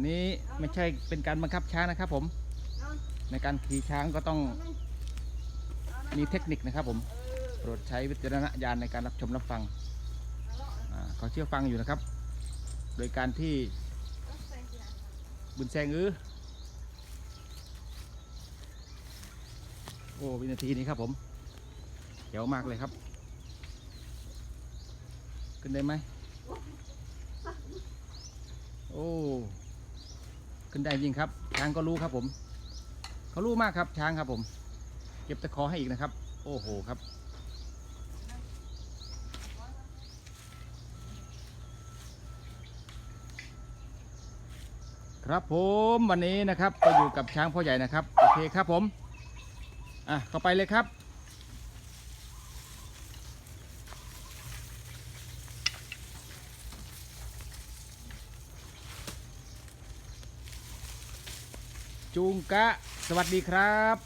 นนี้ไม่ใช่เป็นการบังคับช้างนะครับผม ในการขี่ช้างก็ต้องมีเทคนิคนะครับผม โปรดใช้วิจารณญาณในการรับชมรับฟังอเขาเชื่อฟังอยู่นะครับ โดยการที่บุญแซงอื้อโอ้วินาทีนี้ครับผมเดี๋ยวมากเลยครับ ขึ้นได้ไหมโอ้ ขึ้นได้จริงครับ ช้างก็รู้ครับผม เขารู้มากครับช้างครับผม เก็บตะขอให้อีกนะครับ โอ้โหครับ ครับผมวันนี้นะครับก็อยู่กับช้างพ่อใหญ่นะครับ โอเคครับผม อะเข้าไปเลยครับ จูงกะ สวัสดีครับ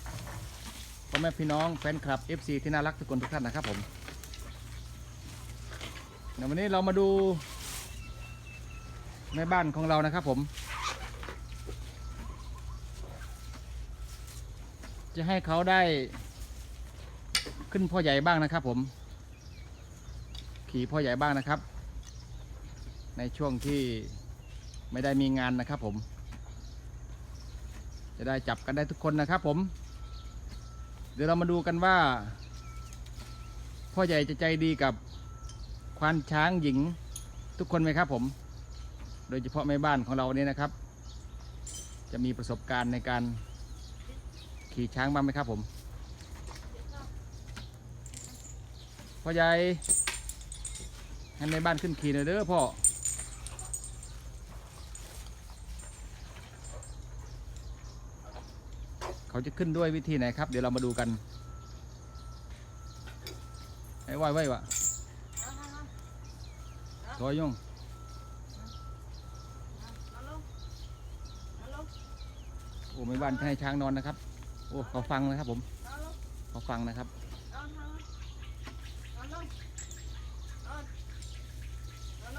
พ่อแม่พี่น้องแฟนคลับ FC ที่น่ารักทุกคนทุกท่านนะครับผมเดี๋ยววันนี้เรามาดูแม่บ้านของเรานะครับผม จะให้เขาได้ขึ้นพ่อใหญ่บ้างนะครับผม ขี่พ่อใหญ่บ้างนะครับ ในช่วงที่ไม่ได้มีงานนะครับผม จะได้จับกันได้ทุกคนนะครับผม เดี๋ยวเรามาดูกันว่า พ่อใหญ่จะใจดีกับควานช้างหญิงทุกคนไหมครับผม โดยเฉพาะแม่บ้านของเราเนี่ยนะครับ จะมีประสบการณ์ในการขี่ช้างบ้างไหมครับผมพ่อใหญ่ให้แม่บ้านขึ้นขี่หน่อยเด้อพ่อ เขาจะขึ้นด้วยวิธีไหนครับ เดี๋ยวเรามาดูกันไอ้ไหวไหววะถอยยงโอ้ไม่บ้านให้ช้างนอนนะครับ โอ้เขาฟังนะครับผมเขาฟังนะครับ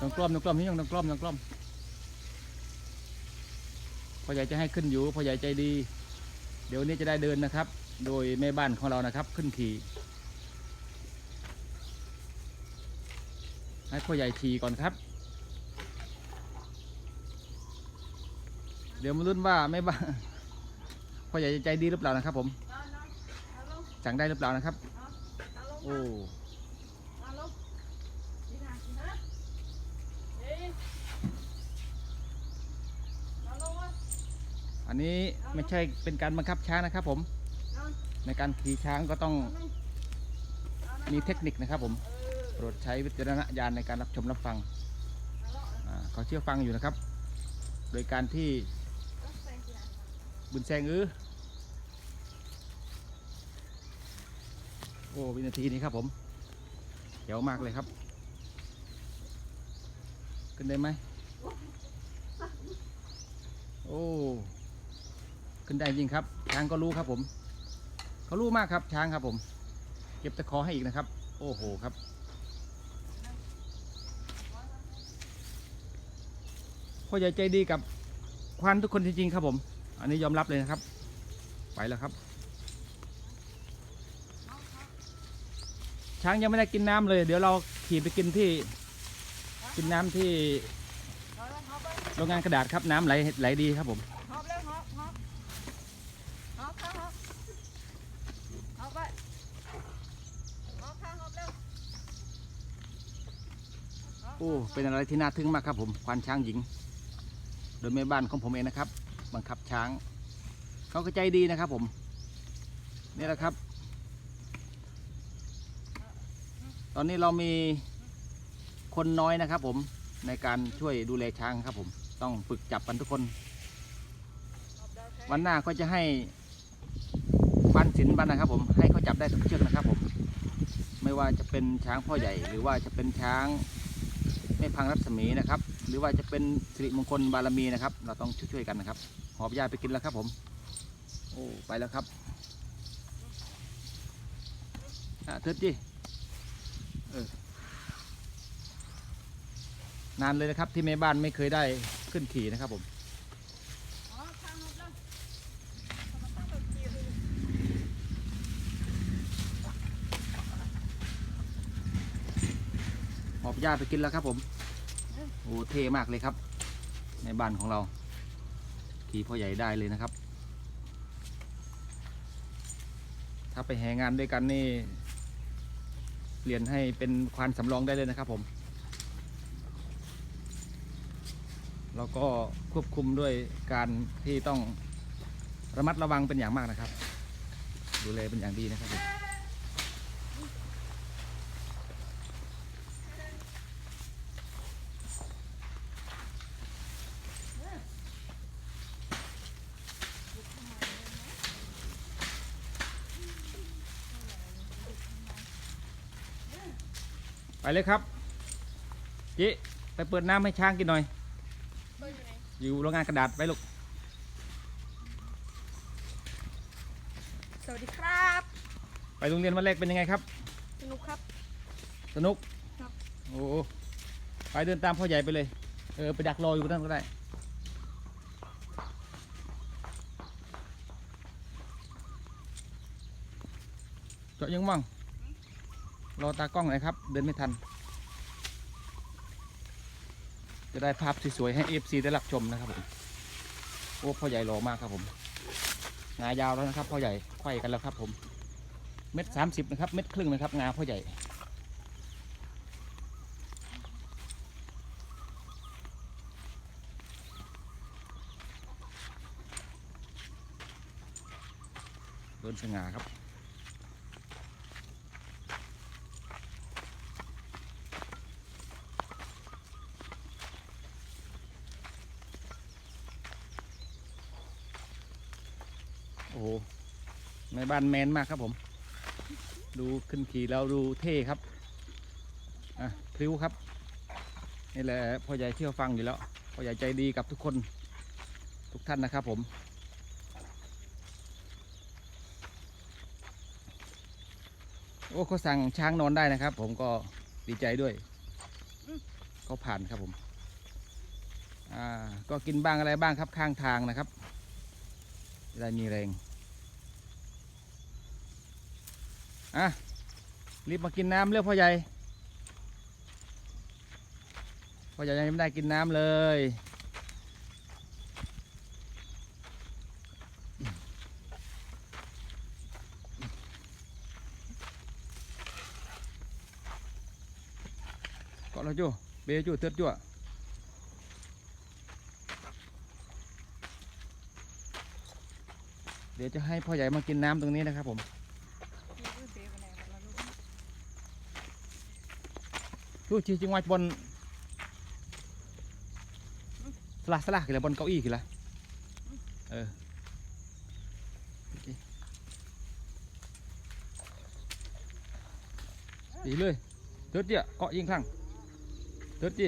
ต้องกล้อมต้องกล้อมนี่ยังต้องกล้อมต้องกล้อมพ่อใหญ่จะให้ขึ้นอยู่พ่อใหญ่ใจดี เดี๋ยวนี้จะได้เดินนะครับ โดยแม่บ้านของเรานะครับ ขึ้นขี่ให้พ่อใหญ่ขี่ก่อนครับ เดี๋ยวมาลุ้นว่าแม่บ้านพ่อใหญ่จะใจดีหรือเปล่านะครับ ผมสั่งได้หรือเปล่านะครับ โอ้ นนี้ไม่ใช่เป็นการบังคับช้างนะครับผม ในการขี่ช้างก็ต้องมีเทคนิคนะครับผม โปรดใช้วิจารณญาณในการรับชมรับฟังเขาเชื่อฟังอยู่นะครับ โดยการที่บุญแซงอื้อโอ้วินาทีนี้ครับผมเดี๋ยวมากเลยครับ ขึ้นได้ไหมโอ้ ขึ้นได้จริงครับ ช้างก็รู้ครับผม เขารู้มากครับช้างครับผม เก็บตะขอให้อีกนะครับ โอ้โหครับ พ่อใหญ่ใจดีกับควานทุกคนจริงๆครับผม อันนี้ยอมรับเลยนะครับ ไปแล้วครับ ช้างยังไม่ได้กินน้ำเลย เดี๋ยวเราขี่ไปกินที่ กินน้ำที่โรงงานกระดาษครับน้ำไหลไหลดีครับผม หอบเร็วหอบหอบหอบข้างหอบหอบไปหอบข้างหอบเร็ว โอ้เป็นอะไรที่น่าทึ่งมากครับผมควานช้างหญิง โดยแม่บ้านของผมเองนะครับ บังคับช้างเขาก็ใจดีนะครับผมนี่แหละครับ ตอนนี้เรามีคนน้อยนะครับ ผมในการช่วยดูแลช้างครับ ผมต้องฝึกจับกันทุกคน วันหน้าก็จะให้บ้านศิลป์บ้านนะครับ ผมให้เขาจับได้ทุกเชือกนะครับ ผม ไม่ว่าจะเป็นช้างพ่อใหญ่ หรือว่าจะเป็นช้าง ไม่พังรัศมีนะครับ หรือว่าจะเป็นสิริมงคลบารมีนะครับ เราต้องช่วยๆกันนะครับ หอบยาไปกินแล้วครับผม โอ้ไปแล้วครับอะเทิดจีออนานเลยนะครับที่แม่บ้านไม่เคยได้ขึ้นขี่นะครับผม หญ้าไปกินแล้วครับผม โอ้เท่มากเลยครับ ในบ้านของเรา ขี่พ่อใหญ่ได้เลยนะครับ ถ้าไปแห่งานด้วยกันนี่เปลี่ยนให้เป็นควานสำรองได้เลยนะครับผม แล้วก็ควบคุมด้วยการที่ต้องระมัดระวังเป็นอย่างมากนะครับ ดูแลเป็นอย่างดีนะครับผม ไปเลยครับจิไปเปิดน้ำให้ช้างกินหน่อยเบอร์อยู่ไหนอยู่โรงงานกระดาษไปลูก สวัสดีครับ ไปโรงเรียนวันแรกเป็นยังไงครับ สนุกครับ สนุกครับ โอ้โหไปเดินตามพ่อใหญ่ไปเลย เออ ไปดักรออยู่นั่นก็ได้ เจาะยังมั่ง รอตากล้องหน่อยครับ เดินไม่ทัน จะได้ภาพสวยๆให้ FC ได้รับชมนะครับผมโอ้พ่อใหญ่หล่อมากครับผมงายาวแล้วนะครับพ่อใหญ่ไขว้กันแล้วครับ ผมเม็ดสามสิบนะครับ เม็ดครึ่งนะครับ งาพ่อใหญ่เดินสง่าครับ โอ้โหในบ้านแมนมากครับผม ดูขึ้นขี่แล้วดูเท่ครับ อะพริ้วครับ นี่แหละพ่อใหญ่เชื่อฟังอยู่แล้วพ่อใหญ่ใจดีกับทุกคนทุกท่านนะครับผม โอ้เขาสั่งช้างนอนได้นะครับ ผมก็ดีใจด้วยเขาผ่านครับผม อ่า ก็กินบ้างอะไรบ้างครับข้างทางนะครับ ได้มีแรง อะ รีบมากินน้ำเร็วพ่อใหญ่ พ่อใหญ่ยังไม่ได้กินน้ำเลย có lo chưa bê chưa tết chưa để cho ให้พ่อใหญ่มากินน้ำตรงนี้นะครับผมมีรูปเบอร์ไปไหนกันล่ะลูกดูจีจิงว่าบนสลักสลักกี่ละบนเก้าอี้กี่ละเออโอเคดีเลยเติร์ดเจียเกาะยิงข้างเติร์ดจี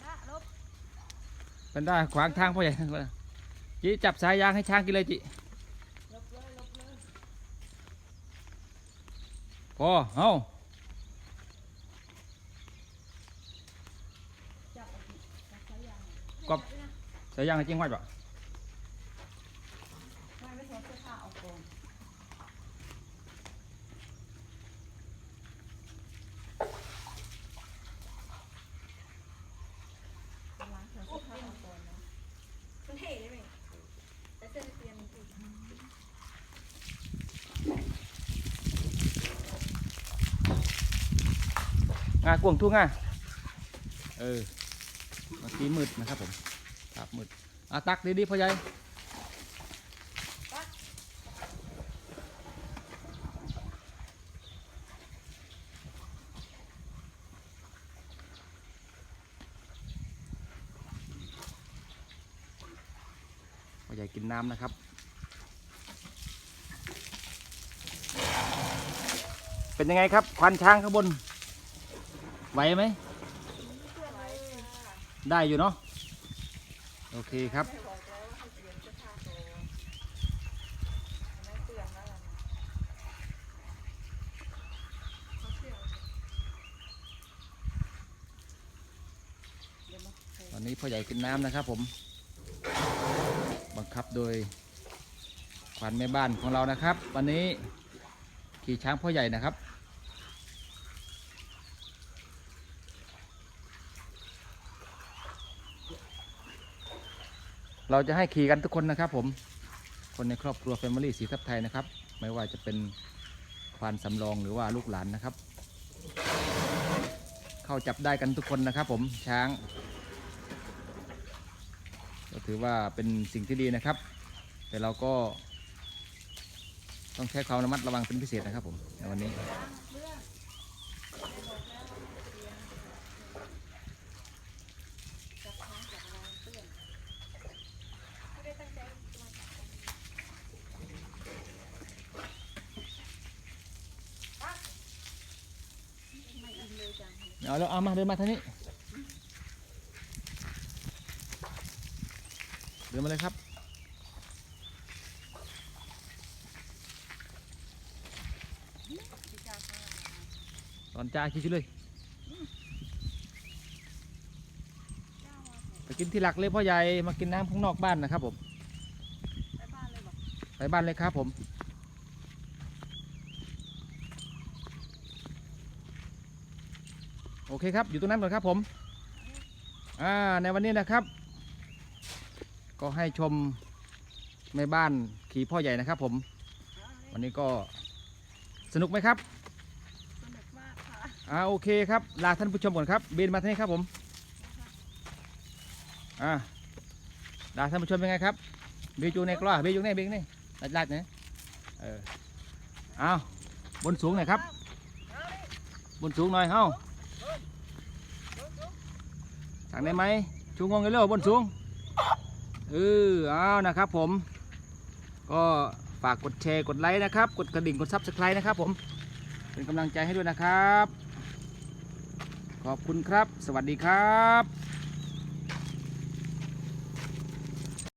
หน้าลบ เป็นได้ขวางทางพ่อใหญ่จีจับสายยางให้ช้างกินเลยจีพอเฮ้าจับเอากับสายยางก็สายยางให้จริงไว้ปะไม่ไม่ถอดเสื้อผ้าออกกอนกำลังถอดเสื้อผ้าออกก่อนนะมันเท่ได้ไหมแต่เสื้อนักเรียนมันติด งากวงทุ่งอะเออเมื่อกี้มืดนะครับผมครับมืดอะตักดีๆพ่อใหญ่พ่อใหญ่กินน้ำนะครับเป็นยังไงครับควันช้างข้างบน ไหวไหม ได้อยู่เนาะ โอเคครับวันนี้พ่อใหญ่กินน้ำนะครับผม บังคับโดยขวัญแม่บ้านของเรานะครับ วันนี้ขี่ช้างพ่อใหญ่นะครับ เราจะให้ขี่กันทุกคนนะครับ ผมคนในครอบครัว Family สีทับไทยนะครับ ไม่ว่าจะเป็นควานสำรองหรือว่าลูกหลานนะครับ เข้าจับได้กันทุกคนนะครับ ผมช้าง ก็ถือว่าเป็นสิ่งที่ดีนะครับ แต่เราก็ต้องใช้ความระมัดระวังเป็นพิเศษนะครับผมในวันนี้ เอาแล้วเอามาเดินมาทางนี้ เดินมาเลยครับ ตอนจ้าคิดชิเลย ไปกินที่หลักเลยพ่อใหญ่มากินน้ำข้างนอกบ้านนะครับผม ไปบ้านเลยบอกไปบ้านเลยครับผม อเคครับอยู่ตรงนั้นก่อนครับผมอ่าในวันนี้นะครับ ก็ให้ชมแม่บ้านขี่พ่อใหญ่นะครับ ผม วันนี้ก็สนุกไหมครับสนุกมากค่ะอ่าโอเคครับลาท่านผู้ชมก่อนครับเบนมาทางนี้ครับผมอ่าลาท่านผู้ชมยังไงครับเบจูในกล้อเบจูในเบงนี่ลาดลาดเนี่ยเออเอาบนสูงหน่อยครับ บนสูงหน่อยเฮ้า สั่งได้ไหมชูงงเร็วบนสูงเออเอานะครับผม ก็ฝากกดแชร์กดไลค์นะครับ กดกระดิ่งกดซับสไครต์นะครับผม เป็นกำลังใจให้ด้วยนะครับ ขอบคุณครับ สวัสดีครับ